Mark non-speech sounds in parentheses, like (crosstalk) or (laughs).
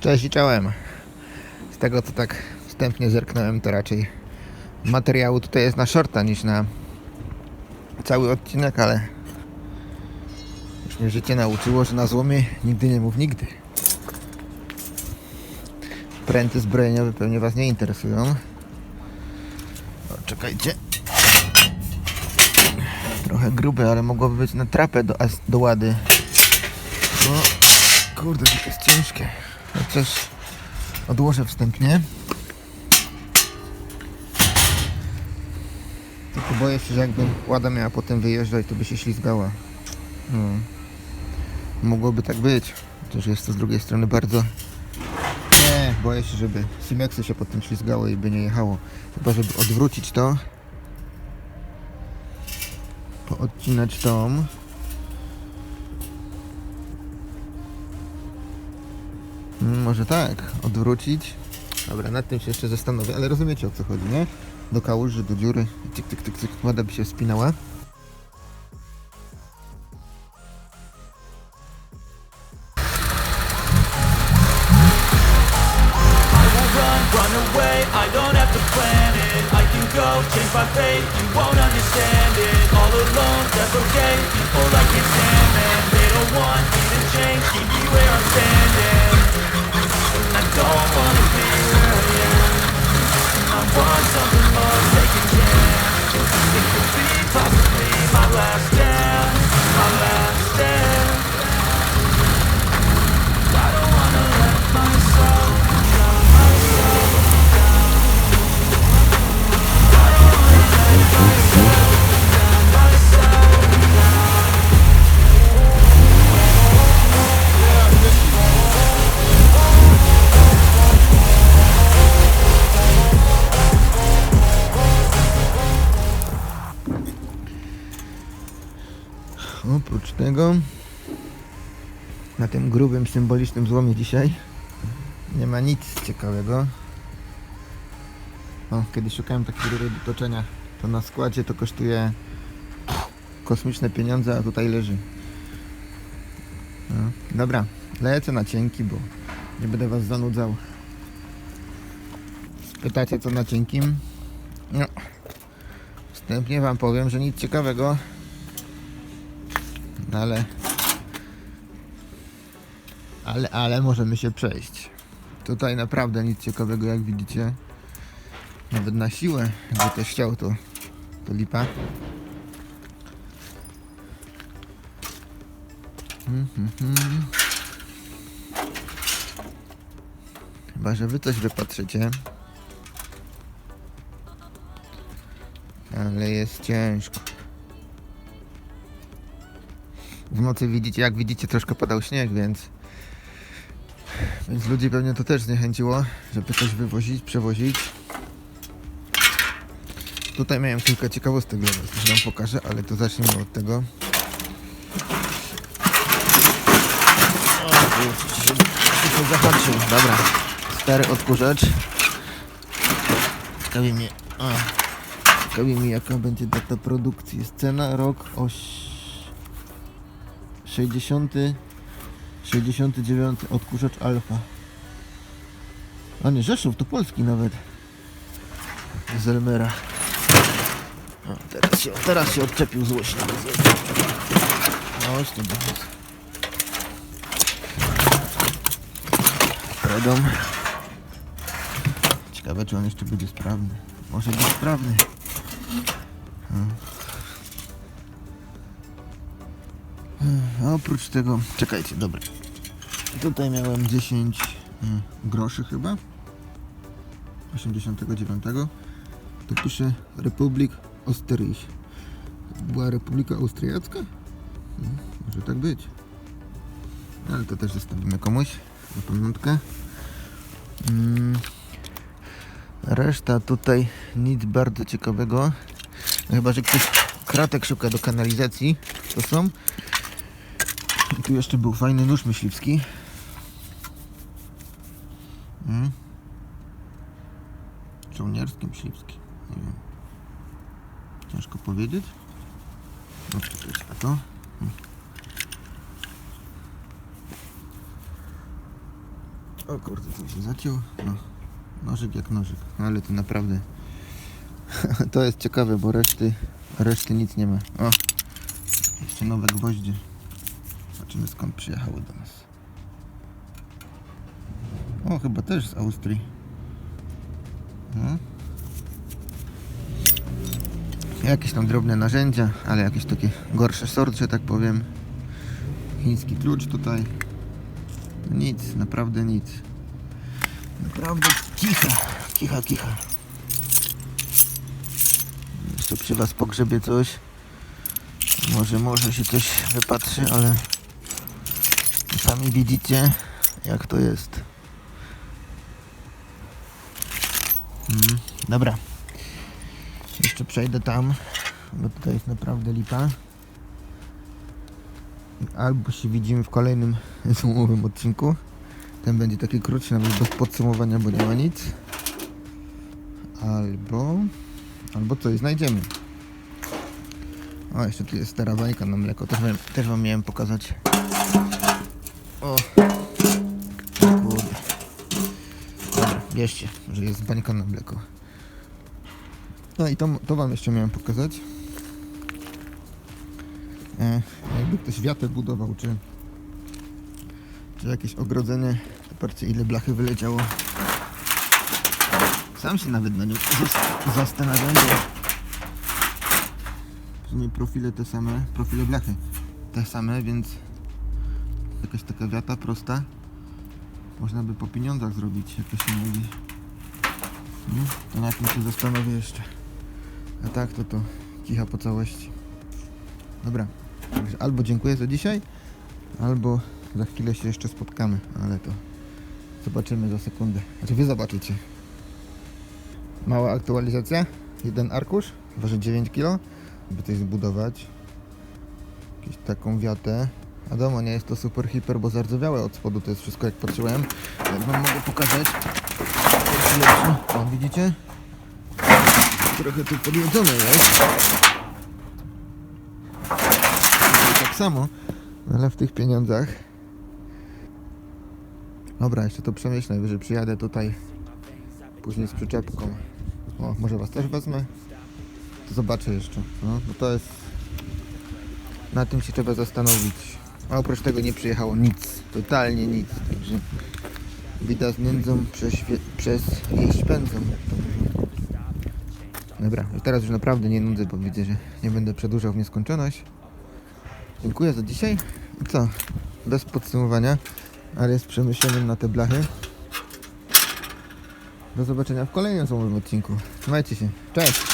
Cześć i czołem. Z tego co tak wstępnie zerknąłem, to raczej materiału tutaj jest na shorta niż na cały odcinek, ale już mnie życie nauczyło, że na złomie nigdy nie mów nigdy. Pręty zbrojeniowe pewnie Was nie interesują. O, czekajcie. Trochę grube, ale mogłoby być na trapę do, do łady. Kurde, to jest ciężkie. Chociaż odłożę wstępnie. Tylko boję się, że jakbym łada miała potem wyjeżdżać, to by się ślizgała. No. Mogłoby tak być. Chociaż jest to z drugiej strony bardzo... Nie, boję się, żeby Simexy się potem ślizgało i by nie jechało. Chyba, żeby odwrócić to. Poodcinać tą. Może tak, odwrócić. Dobra, nad tym się jeszcze zastanowię, ale rozumiecie o co chodzi, nie? Do kałuży, do dziury, i tyk, tyk, tyk, tyk, łada by się wspinała. I don't have to plan it I can go, change my fate, you won't understand it alone, that's okay, people like it, damn They don't want me to change, keep me where I'm standing. And I don't Na tym grubym, symbolicznym złomie dzisiaj nie ma nic ciekawego. O, kiedy szukałem takiej rury toczenia, to na składzie to kosztuje kosmiczne pieniądze, a tutaj leży. No, dobra, lecę na cienki, bo nie będę was zanudzał. Pytacie co na cienkim? No, wstępnie wam powiem, że nic ciekawego. No ale... Ale, ale możemy się przejść. Tutaj naprawdę nic ciekawego jak widzicie. Nawet na siłę, jakby ktoś chciał to, to lipa. Mhm, mhm. Chyba, że wy coś wypatrzycie. Ale jest ciężko. W nocy widzicie, jak widzicie, troszkę padał śnieg, więc więc ludzi pewnie to też zniechęciło, żeby coś wywozić, przewozić. Tutaj miałem kilka ciekawostek dla was, wam pokażę, ale to zacznijmy od tego. O, zahaczył. Dobra, stary odkurzacz. Ciekawi mnie, a, ciekawi mnie jaka będzie data produkcji. Jest cena, rok, oś... 60 69 odkurzacz alfa. A nie Rzeszów to polski nawet. Z Elmera. O, teraz, się, teraz się odczepił złośliwy no właśnie bardzo Redom ciekawe czy on jeszcze będzie sprawny. Może być sprawny A oprócz tego, czekajcie, dobra. Tutaj miałem 10 mm, groszy chyba. 89. Tu pisze Republik Österreich. Była Republika Austriacka? No, może tak być. Ale to też zostawimy komuś na pamiątkę. Mm. Reszta tutaj nic bardzo ciekawego. Chyba, że ktoś kratek szuka do kanalizacji. To są. Tu jeszcze był fajny nóż myśliwski. Mm. Żołnierski, myśliwski. Nie wiem. Ciężko powiedzieć. No to jest to. Mm. O kurde, co się zaciął. No, nożyk jak nożyk, No, ale to naprawdę (laughs) to jest ciekawe, bo reszty, reszty nic nie ma. O, jeszcze nowe gwoździe. Zobaczymy skąd przyjechały do nas. O, chyba też z Austrii. No. Jakieś tam drobne narzędzia, ale jakieś takie gorsze sort, że tak powiem. Chiński klucz tutaj. Nic, naprawdę nic. Naprawdę kicha, kicha, kicha. Jeszcze przy was pogrzebie coś. Może, może się coś wypatrzy, ale sami widzicie jak to jest. Mhm. Dobra. Jeszcze przejdę tam, bo tutaj jest naprawdę lipa. Albo się widzimy w kolejnym (laughs) złomowym odcinku. Ten będzie taki krótszy, nawet bez podsumowania, bo nie ma nic. Albo... Albo coś znajdziemy. O, jeszcze tu jest stara bajka na mleko. Też też wam miałem pokazać. Dobra, bierzcie, że jest bańka na mleko. No i to, to wam jeszcze miałem pokazać. E, jakby ktoś wiatę budował, czy, czy jakieś ogrodzenie. Zobaczcie ile blachy wyleciało. Sam się nawet na nią zas- zastanawiam, bo w sumie profile te same, profile blachy te same, więc jakaś taka wiata prosta. Można by po pieniądzach zrobić, jak to się mówi. No, to na tym się zastanowię jeszcze. A tak to to kicha po całości. Dobra, także albo dziękuję za dzisiaj, albo za chwilę się jeszcze spotkamy, ale to zobaczymy za sekundę. Znaczy wy zobaczycie. Mała aktualizacja. Jeden arkusz, waży 9 kg. By coś zbudować. Jakąś taką wiatę. Wiadomo, nie jest to super hiper, bo zardzewiałe od spodu to jest wszystko jak patrzyłem. Jak wam mogę pokazać. Widzicie? Trochę tu podjedzone jest. Tak samo, ale w tych pieniądzach. Dobra, jeszcze to przemyślę, najwyżej przyjadę tutaj później z przyczepką. O, może was też wezmę? To zobaczę jeszcze. No, bo to jest... Na tym się trzeba zastanowić. A oprócz tego nie przyjechało nic. Totalnie nic. Także bida z nędzą przez, przez jeść pędzą. Dobra, teraz już naprawdę nie nudzę, bo widzę, że nie będę przedłużał w nieskończoność. Dziękuję za dzisiaj. Co? Bez podsumowania, ale z przemyśleniem na te blachy. Do zobaczenia w kolejnym odcinku. Trzymajcie się. Cześć!